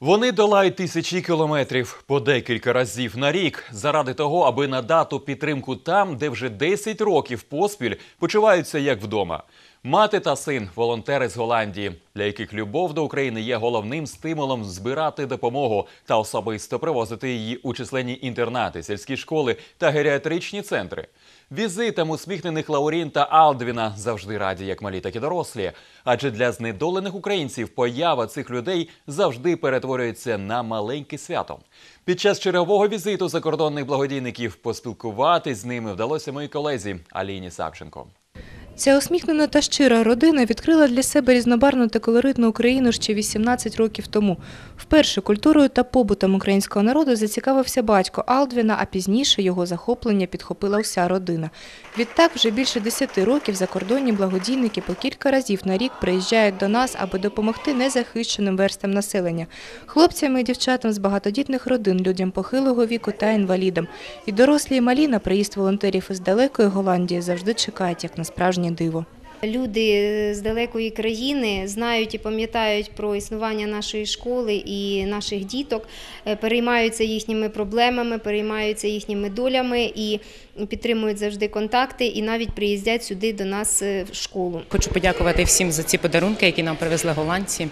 Вони долають тисячі кілометрів по декілька разів на рік заради того, аби надати підтримку там, де вже 10 років поспіль почуваються як вдома. Мати та син волонтери з Голландії, для яких любов до України є головним стимулом збирати допомогу та особисто привозити її у численні інтернати, сільські школи та геріатричні центри. Візитам усміхнених Лаурін та Алдвіна завжди раді, як малі, так і дорослі. Адже для знедолених українців поява цих людей завжди перетворюється на маленьке свято. Під час чергового візиту закордонних благодійників поспілкуватись з ними вдалося моїй колезі Аліні Савченко. Ця усміхнена та щира родина відкрила для себе різнобарну та колоритну Україну ще 18 років тому. Вперше культурою та побутом українського народу зацікавився батько Алдвіна, а пізніше його захоплення підхопила вся родина. Відтак, вже більше 10 років закордонні благодійники по кілька разів на рік приїжджають до нас, аби допомогти незахищеним верстам населення – хлопцям і дівчатам з багатодітних родин, людям похилого віку та інвалідам. І дорослі і малі на приїзд волонтерів із далекої Голландії завжди чекають, як на справжнє диво. Люди з далекої країни знають і пам'ятають про існування нашої школи і наших діток, е, переймаються їхніми проблемами, переймаються їхніми долями і підтримують завжди контакти, і навіть приїздять сюди до нас е, в школу. Хочу подякувати всім за ці подарунки, які нам привезли голландці.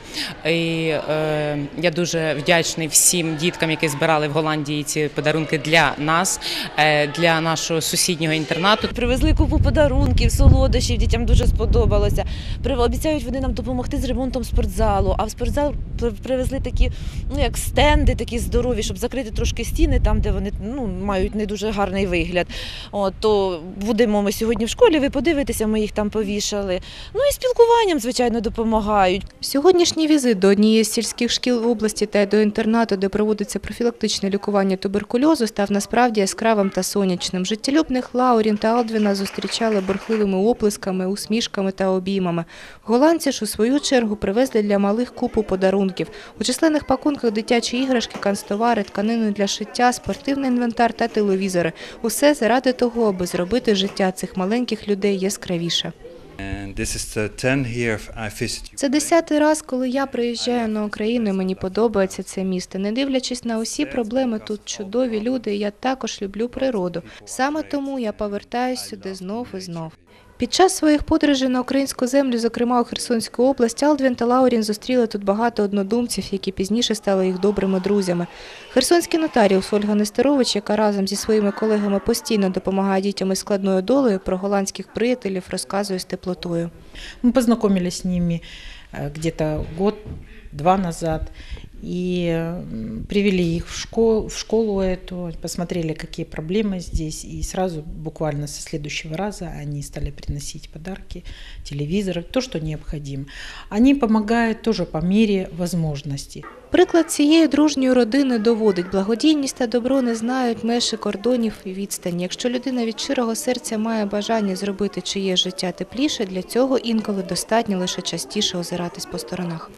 І, е, я дуже вдячний всім діткам, які збирали в Голландії ці подарунки для нас, е, для нашого сусіднього інтернату. Привезли купу подарунків, солодощів, дітям дуже сподобалося. Прив- Обіцяють вони нам допомогти з ремонтом спортзалу. А в спортзал привезли такі, ну як стенди, такі здорові, щоб закрити трошки стіни там, де вони ну, мають не дуже гарний вигляд. От, то будемо ми сьогодні в школі, ви подивитеся, ми їх там повішали. Ну і спілкуванням, звичайно, допомагають. Сьогоднішній візит до однієї з сільських шкіл в області та до інтернату, де проводиться профілактичне лікування туберкульозу, став насправді яскравим та сонячним. Життєлюбних Лаурін та Алдвіна зустрічали бурхливими оплесками, усмішками та обіймами. Голландці ж у свою чергу привезли для малих купу подарунків. У численних пакунках дитячі іграшки, канцтовари, тканини для шиття, спортивний інвентар та телевізори. Усе заради того, аби зробити життя цих маленьких людей яскравіше. And this is the 10th year I visit Це десятий раз, коли я приїжджаю на Україну. і Мені подобається це місто. Не дивлячись на усі проблеми, тут чудові люди. і Я також люблю природу. Саме тому я повертаюсь сюди знов і знов. Під час своїх подорожей на українську землю, зокрема у Херсонську область, Алдвін та Лаурін зустріли тут багато однодумців, які пізніше стали їх добрими друзями. Херсонський нотаріус Ольга Нестерович, яка разом зі своїми колегами постійно допомагає дітям із складною долею, про голландських приятелів розказує з теплотою. Мы познакомились с ними э, где-то год-два назад и м, привели их в школу, в школу эту, посмотрели, какие проблемы здесь, и сразу, буквально со следующего раза, они стали приносить подарки, телевизоры, то, что необходимо. Они помогают тоже по мере возможностей. Приклад цієї дружньої родини доводить, благодійність та добро не знають меж і кордонів і відстані. Якщо людина від щирого серця має бажання зробити чиє життя тепліше, для цього інколи достатньо лише частіше озиратись по сторонах.